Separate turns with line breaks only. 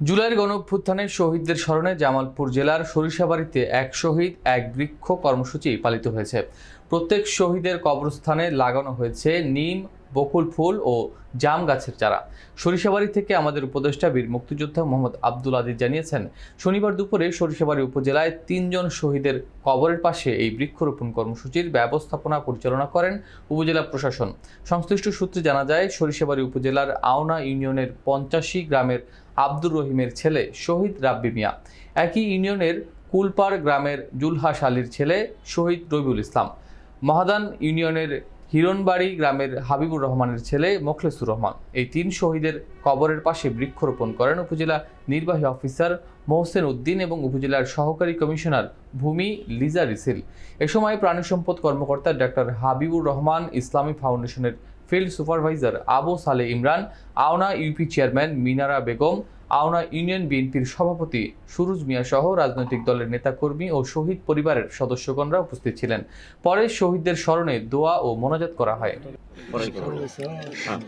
জুলাইয়ের গণঅভ্যুত্থানে শহীদদের স্মরণে জামালপুর জেলার সরিষাবাড়িতে এক শহীদ এক বৃক্ষ কর্মসূচি পালিত হয়েছে। প্রত্যেক শহীদের কবরস্থানে লাগানো হয়েছে নিম, বকুল ফুল ও জাম গাছের চারা। সরিষাবাড়ি থেকে আমাদের উপদেষ্টা বীর মুক্তিযোদ্ধা মোহাম্মদ আব্দুল আজিজ জানিয়েছেন, শনিবার দুপুরে সরিষাবাড়ি উপজেলায় তিনজন শহীদের কবরের পাশে এই বৃক্ষরোপণ কর্মসূচির ব্যবস্থাপনা পরিচালনা করেন উপজেলা প্রশাসন। সংশ্লিষ্ট সূত্রে জানা যায়, সরিষাবাড়ি উপজেলার আওনা ইউনিয়নের পঞ্চাশি গ্রামের আব্দুর রহিমের ছেলে শহীদ রাব্বি মিয়া। একই ইউনিয়নের কুলপাড় গ্রামের জুলহাস আলীর ছেলে শহীদ রবিউল ইসলাম। মহাদান ইউনিয়নের হিরণবাড়ি গ্রামের হাবিবুর রহমানের ছেলে মোখলেসুর রহমান। এই তিন শহীদের কবরের পাশে বৃক্ষরোপণ করেন উপজেলা নির্বাহী অফিসার মোহসেন উদ্দিন এবং উপজেলার সহকারী কমিশনার ভূমি লিজা রিসিল। এ সময় প্রাণী সম্পদ কর্মকর্তা ডাক্তার হাবিবুর রহমান ইসলামী ফাউন্ডেশনের field supervisor Abu Saleh Imran Aona UP chairman Minara Begum Aona union বিএনপির সভাপতি সুরুজ মিয়া সহ রাজনৈতিক দলের নেতাকর্মী ও শহীদ পরিবারের সদস্যগণরা উপস্থিত ছিলেন পরে শহীদদের স্মরণে দোয়া ও মোনাজাত করা হয়।
হ্যাঁ।